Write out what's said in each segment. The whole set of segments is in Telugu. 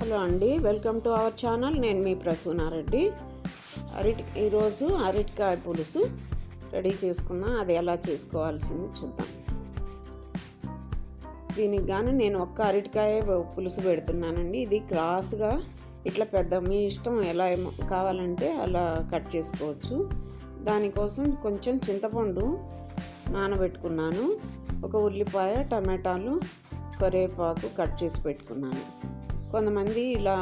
హలో అండి వెల్కమ్ టు అవర్ ఛానల్. నేను మీ ప్రసూనారెడ్డి. అరటి ఈరోజు అరటికాయ పులుసు రెడీ చేసుకున్నా. అది ఎలా చేసుకోవాల్సింది చూద్దాం. దీనికి కానీ నేను ఒక్క అరటికాయ పులుసు పెడుతున్నానండి. ఇది క్రాస్గా ఇట్లా పెద్ద మీ ఇష్టం ఎలా ఏమో- కావాలంటే అలా కట్ చేసుకోవచ్చు. దానికోసం కొంచెం చింతపండు నానబెట్టుకున్నాను. ఒక ఉల్లిపాయ టమాటాలు కరివేపాకు కట్ చేసి పెట్టుకున్నాను. కొంతమంది ఇలా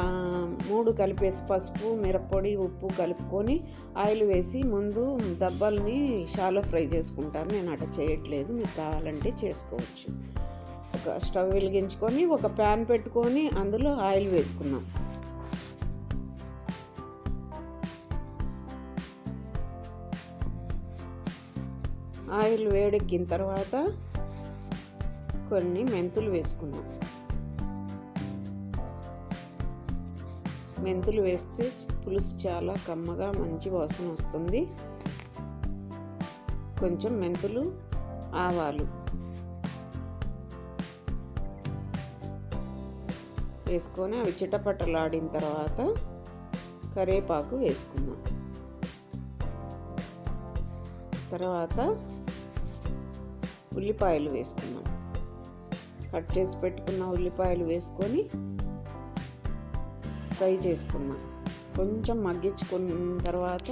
మూడు కలిపేసి పసుపు మిరప్పొడి ఉప్పు కలుపుకొని ఆయిల్ వేసి ముందు దబ్బల్ని షాలో ఫ్రై చేసుకుంటారు. నేను అట్లా చేయట్లేదు. మీకు కావాలంటే చేసుకోవచ్చు. ఒక స్టవ్ వెలిగించుకొని ఒక ప్యాన్ పెట్టుకొని అందులో ఆయిల్ వేసుకున్నాం ఆయిల్ వేడెక్కిన తర్వాత కొన్ని మెంతులు వేసుకున్నాం మెంతులు వేస్తే పులుసు చాలా కమ్మగా మంచి వాసన వస్తుంది. కొంచెం మెంతులు ఆవాలు వేసుకొని అవి చిటపటలాడిన తర్వాత కరివేపాకు వేసుకున్నాం తర్వాత ఉల్లిపాయలు వేసుకున్నాం కట్ చేసి పెట్టుకున్న ఉల్లిపాయలు వేసుకొని ఫ్రై చేసుకున్నాం. కొంచెం మగ్గించుకున్న తర్వాత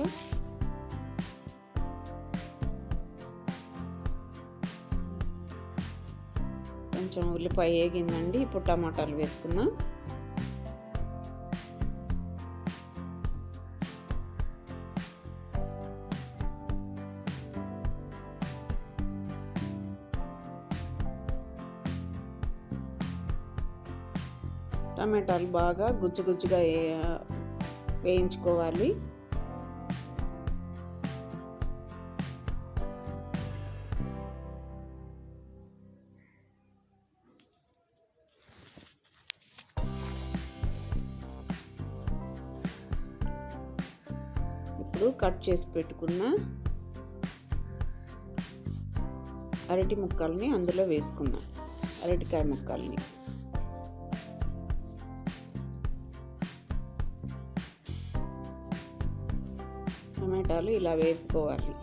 కొంచెం ఉల్లిపాయ వేగిందండి. ఇప్పుడు టమాటాలు వేసుకుందాం. టమాటాలు బాగా గుజ్జు వేయించుకోవాలి. ఇప్పుడు కట్ చేసి పెట్టుకున్న అరటి ముక్కల్ని అందులో వేసుకుందాం. అరటికాయ ముక్కల్ని. టమాటాలు ఇలా వేపుకోవాలి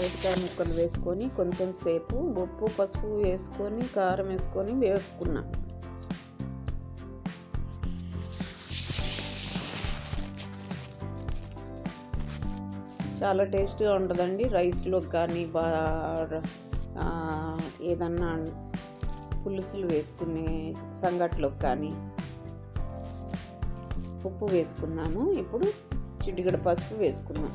అరటికాయ ముక్కలు వేసుకొని కొంచెం సేపు ఉప్పు పసుపు వేసుకొని కారం వేసుకొని వేపుకున్నా. చాలా టేస్ట్గా ఉంటుందండి రైస్లో కానీ బా ఏదన్నా పులుసులు వేసుకునే సంగట్లోకి కానీ. ఉప్పు వేసుకున్నాము ఇప్పుడు చిటికెడ పసుపు వేసుకున్నాం.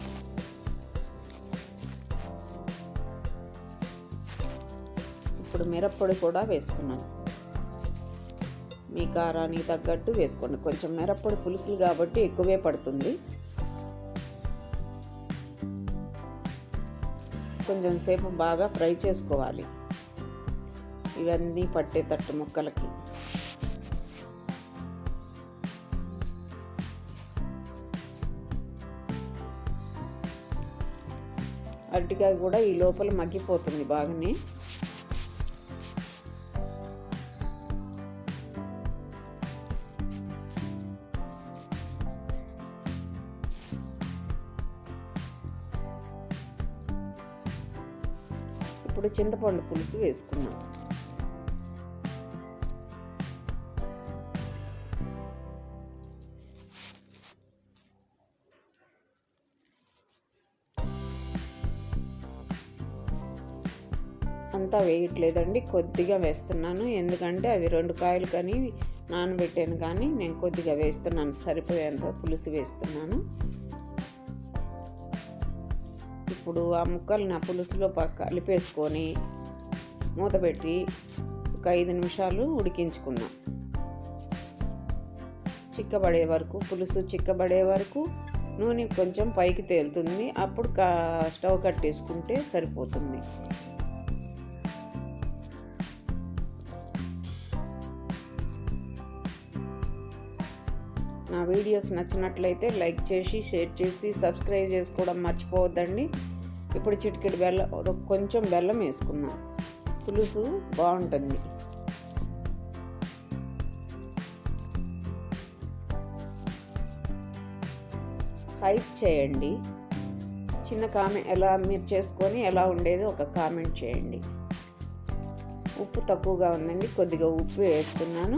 ఇప్పుడు మిరప్పొడి కూడా వేసుకున్నాం మీ కారానికి తగ్గట్టు వేసుకోండి. కొంచెం మిరప్పొడి పులుసులు కాబట్టి ఎక్కువే పడుతుంది. కొంచెం సేపు బాగా ఫ్రై చేసుకోవాలి. ఇవన్నీ పట్టేటట్టు ముక్కలకి. అరటికాయ కూడా ఈ లోపల మగ్గిపోతుంది బాగానే. ఇప్పుడు చింతపండు పులుసు వేసుకున్నాం అంతా వేయట్లేదండి కొద్దిగా వేస్తున్నాను. ఎందుకంటే అవి రెండు కాయలు కానీ నానబెట్టాను కానీ నేను కొద్దిగా వేస్తున్నాను సరిపోయేంత పులుసు వేస్తున్నాను. అప్పుడు ఆ ముక్కల్ని ఆ పులుసులో పక్క కలిపేసుకొని మూత పెట్టి ఒక ఐదు నిమిషాలు ఉడికించుకుందాం. చిక్కబడే వరకు పులుసు చిక్కబడే వరకు నూనె కొంచెం పైకి తేలుతుంది. అప్పుడు కా స్టవ్ కట్టేసుకుంటే సరిపోతుంది. నా వీడియోస్ నచ్చినట్లయితే లైక్ చేసి షేర్ చేసి సబ్స్క్రైబ్ చేసుకోవడం మర్చిపోవద్దండి. ఇప్పుడు చిటికెడు బెల్లం కొంచెం బెల్లం వేసుకుందాం. పులుసు బాగుంటుంది. హైప్ చేయండి. చిన్న కామెంట్ ఎలా మీరు చేసుకొని ఎలా ఉండేది ఒక కామెంట్ చేయండి. ఉప్పు తక్కువగా ఉందండి కొద్దిగా ఉప్పు వేస్తున్నాను.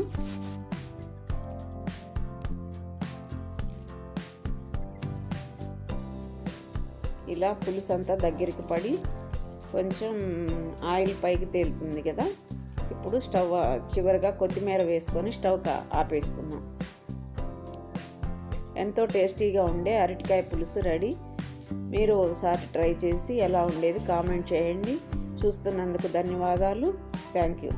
ఇలా పులుసు అంతా దగ్గరికి పడి కొంచెం ఆయిల్ పైకి తేలుతుంది కదా. ఇప్పుడు స్టవ్ చివరిగా కొత్తిమీర వేసుకొని స్టవ్ ఆపేసుకున్నాం ఎంతో టేస్టీగా ఉండే అరటికాయ పులుసు రెడీ. మీరు ఒకసారి ట్రై చేసి ఎలా ఉండేది కామెంట్ చేయండి. చూస్తున్నందుకు ధన్యవాదాలు. Thank you.